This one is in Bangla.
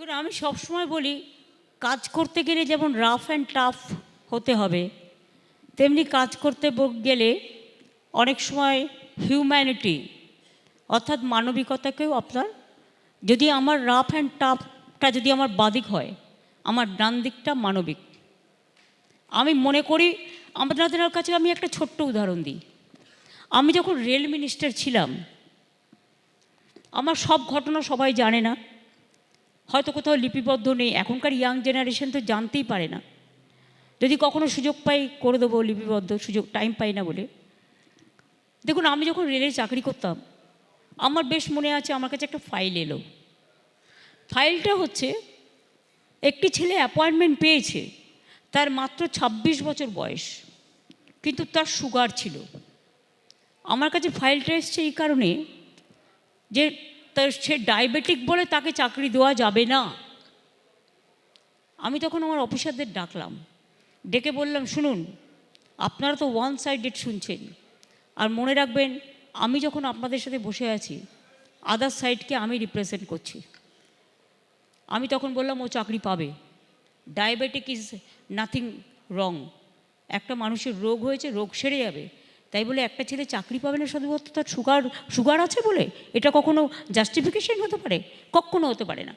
দেখুন আমি সবসময় বলি, কাজ করতে গেলে যেমন রাফ অ্যান্ড টাফ হতে হবে, তেমনি কাজ করতে গেলে অনেক সময় হিউম্যানিটি অর্থাৎ মানবিকতাকেও আপনার, যদি আমার রাফ অ্যান্ড টাফটা যদি আমার বাদিক হয়, আমার ডান দিকটা মানবিক। আমি মনে করি আপনাদের কাছে আমি একটা ছোট্ট উদাহরণ দিই। আমি যখন রেল মিনিস্টার ছিলাম, আমার সব ঘটনা সবাই জানে না হয়তো কোথাও লিপিবদ্ধ নেই। এখনকার ইয়াং জেনারেশন তো জানতেই পারে না। যদি কখনো সুযোগ পাই, করে দেবো লিপিবদ্ধ। সুযোগ টাইম পাই না বলে। দেখুন, আমি যখন রেলে চাকরি করতাম, আমার বেশ মনে আছে, আমার কাছে একটা ফাইল এলো। ফাইলটা হচ্ছে, একটি ছেলে অ্যাপয়েন্টমেন্ট পেয়েছে। তার মাত্র ২৬ বছর বয়স। কিন্তু তার সুগার ছিল। আমার কাছে ফাইলটা এসছে এই কারণে যে তার সে ডায়াবেটিক বলে তাকে চাকরি দেওয়া যাবে না। আমি তখন আমার অফিসারদের ডাকলাম। ডেকে বললাম, শুনুন, আপনারা তো ওয়ান সাইডেড শুনছেন। আর মনে রাখবেন, আমি যখন আপনাদের সাথে বসে আছি আদার সাইডকে আমি রিপ্রেজেন্ট করছি। আমি তখন বললাম, ও চাকরি পাবে। ডায়াবেটিক ইজ নাথিং রং একটা মানুষের রোগ হয়েছে, রোগ সেরে যাবে। তাই বলে একটা ছেলে চাকরি পাবে না শুধুমাত্র তার সুগার সুগার আছে বলে? এটা কখনো জাস্টিফিকেশন হতে পারে? কখনো হতে পারে না।